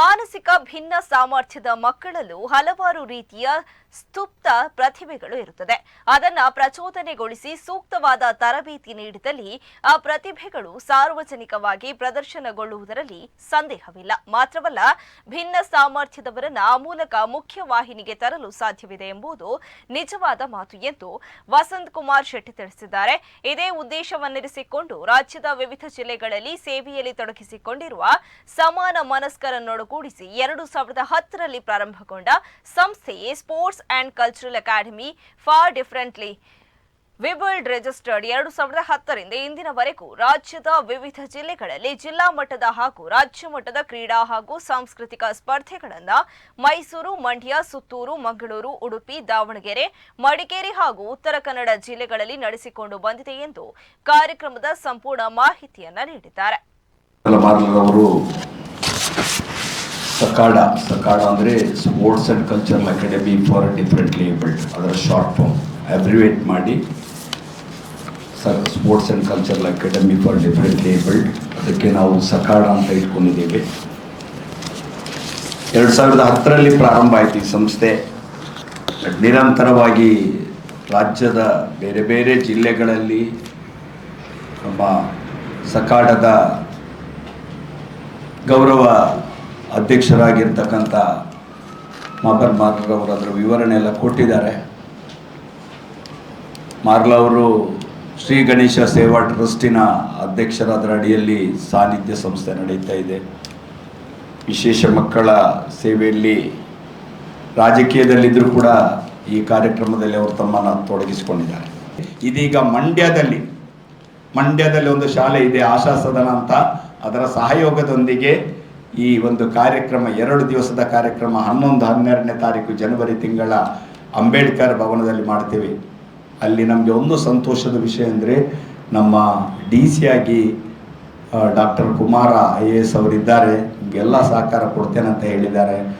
ಮಾನಸಿಕ ಭಿನ್ನ ಸಾಮರ್ಥ್ಯದ ಮಕ್ಕಳಲ್ಲೂ ಹಲವಾರು ರೀತಿಯ ಸ್ತುಪ್ತ ಪ್ರತಿಭೆಗಳು ಇರುತ್ತದೆ. ಅದನ್ನ ಪ್ರಚೋದನೆಗೊಳಿಸಿ ಸೂಕ್ತವಾದ ತರಬೇತಿ ನೀಡಿದಲ್ಲಿ ಆ ಪ್ರತಿಭೆಗಳು ಸಾರ್ವಜನಿಕವಾಗಿ ಪ್ರದರ್ಶನಗೊಳ್ಳುವುದರಲ್ಲಿ ಸಂದೇಹವಿಲ್ಲ. ಮಾತ್ರವಲ್ಲ, ಭಿನ್ನ ಸಾಮರ್ಥ್ಯದವರನ್ನ ಆ ಮೂಲಕ ಮುಖ್ಯವಾಹಿನಿಗೆ ತರಲು ಸಾಧ್ಯವಿದೆ ಎಂಬುದು ನಿಜವಾದ ಮಾತು ಎಂದು ವಸಂತ್ ಕುಮಾರ್ ಶೆಟ್ಟಿ ತಿಳಿಸಿದ್ದಾರೆ. ಇದೇ ಉದ್ದೇಶವನ್ನಿರಿಸಿಕೊಂಡು ರಾಜ್ಯದ ವಿವಿಧ ಜಿಲ್ಲೆಗಳಲ್ಲಿ ಸೇವೆಯಲ್ಲಿ ತೊಡಗಿಸಿಕೊಂಡಿರುವ ಸಮಾನ ಮನಸ್ಕರನ್ನೊಡಗೂಡಿಸಿ ಎರಡು ಸಾವಿರದ ಹತ್ತರಲ್ಲಿ ಪ್ರಾರಂಭಗೊಂಡ ಸಂಸ್ಥೆಯೇ sports and cultural academy for differently abled registered ಎರಡು ಸಾವಿರದ ಹತ್ತರಿಂದ ಇಂದಿನವರೆಗೂ ರಾಜ್ಯದ ವಿವಿಧ ಜಿಲ್ಲೆಗಳಲ್ಲಿ ಜಿಲ್ಲಾ ಮಟ್ಟದ ಹಾಗೂ ರಾಜ್ಯ ಮಟ್ಟದ ಕ್ರೀಡಾ ಹಾಗೂ ಸಾಂಸ್ಕೃತಿಕ ಸ್ಪರ್ಧೆಗಳನ್ನು ಮೈಸೂರು, ಮಂಡ್ಯ, ಸುತ್ತೂರು, ಮಂಗಳೂರು, ಉಡುಪಿ, ದಾವಣಗೆರೆ, ಮಡಿಕೇರಿ ಹಾಗೂ ಉತ್ತರ ಕನ್ನಡ ಜಿಲ್ಲೆಗಳಲ್ಲಿ ನಡೆಸಿಕೊಂಡು ಬಂದಿದೆ ಎಂದು ಕಾರ್ಯಕ್ರಮದ ಸಂಪೂರ್ಣ ಮಾಹಿತಿಯನ್ನ ನೀಡಿದ್ದಾರೆ. ಸಕಾಡ ಸಕಾಡ ಅಂದರೆ sports and cultural academy for different abled ಅದರ ಶಾರ್ಟ್ ಫಾರ್ಮ್ ಅಬ್ರಿವೇಟ್ ಮಾಡಿ. Sir sports and cultural academy for differently abled ಅದಕ್ಕೆ ನಾವು ಸಕಾಡ ಅಂತ ಇಟ್ಕೊಂಡಿದ್ದೇವೆ. ಎರಡು ಸಾವಿರದ ಹತ್ತರಲ್ಲಿ ಪ್ರಾರಂಭ ಆಯಿತು ಈ ಸಂಸ್ಥೆ. ನಿರಂತರವಾಗಿ ರಾಜ್ಯದ ಬೇರೆ ಬೇರೆ ಜಿಲ್ಲೆಗಳಲ್ಲಿ ನಮ್ಮ ಸಕಾಡದ ಗೌರವ ಅಧ್ಯಕ್ಷರಾಗಿರ್ತಕ್ಕಂಥ ಮಾಬರ್ ಮಾರ್ಲರವರು ಅದರ ವಿವರಣೆ ಎಲ್ಲ ಕೊಟ್ಟಿದ್ದಾರೆ. ಮಾರ್ಲ ಅವರು ಶ್ರೀ ಗಣೇಶ ಸೇವಾ ಟ್ರಸ್ಟಿನ ಅಧ್ಯಕ್ಷರಾದರ ಅಡಿಯಲ್ಲಿ ಸಾನ್ನಿಧ್ಯ ಸಂಸ್ಥೆ ನಡೀತಾ ಇದೆ. ವಿಶೇಷ ಮಕ್ಕಳ ಸೇವೆಯಲ್ಲಿ ರಾಜಕೀಯದಲ್ಲಿದ್ದರೂ ಕೂಡ ಈ ಕಾರ್ಯಕ್ರಮದಲ್ಲಿ ಅವರು ತಮ್ಮನ್ನು ತೊಡಗಿಸಿಕೊಂಡಿದ್ದಾರೆ. ಇದೀಗ ಮಂಡ್ಯದಲ್ಲಿ ಮಂಡ್ಯದಲ್ಲಿ ಒಂದು ಶಾಲೆ ಇದೆ, ಆಶಾ ಸದನ ಅಂತ. ಅದರ ಸಹಯೋಗದೊಂದಿಗೆ ಈ ಒಂದು ಕಾರ್ಯಕ್ರಮ, ಎರಡು ದಿವಸದ ಕಾರ್ಯಕ್ರಮ ಹನ್ನೊಂದು, ಹನ್ನೆರಡನೇ ತಾರೀಕು ಜನವರಿ ತಿಂಗಳ ಅಂಬೇಡ್ಕರ್ ಭವನದಲ್ಲಿ ಮಾಡ್ತೀವಿ. ಅಲ್ಲಿ ನಮಗೆ ಒಂದು ಸಂತೋಷದ ವಿಷಯ ಅಂದರೆ ನಮ್ಮ ಡಿ ಸಿ ಆಗಿ doctor Kumara I A S ಅವರಿದ್ದಾರೆ. ನಿಮಗೆಲ್ಲ ಸಹಕಾರ ಕೊಡ್ತೇನೆ ಅಂತ ಹೇಳಿದ್ದಾರೆ.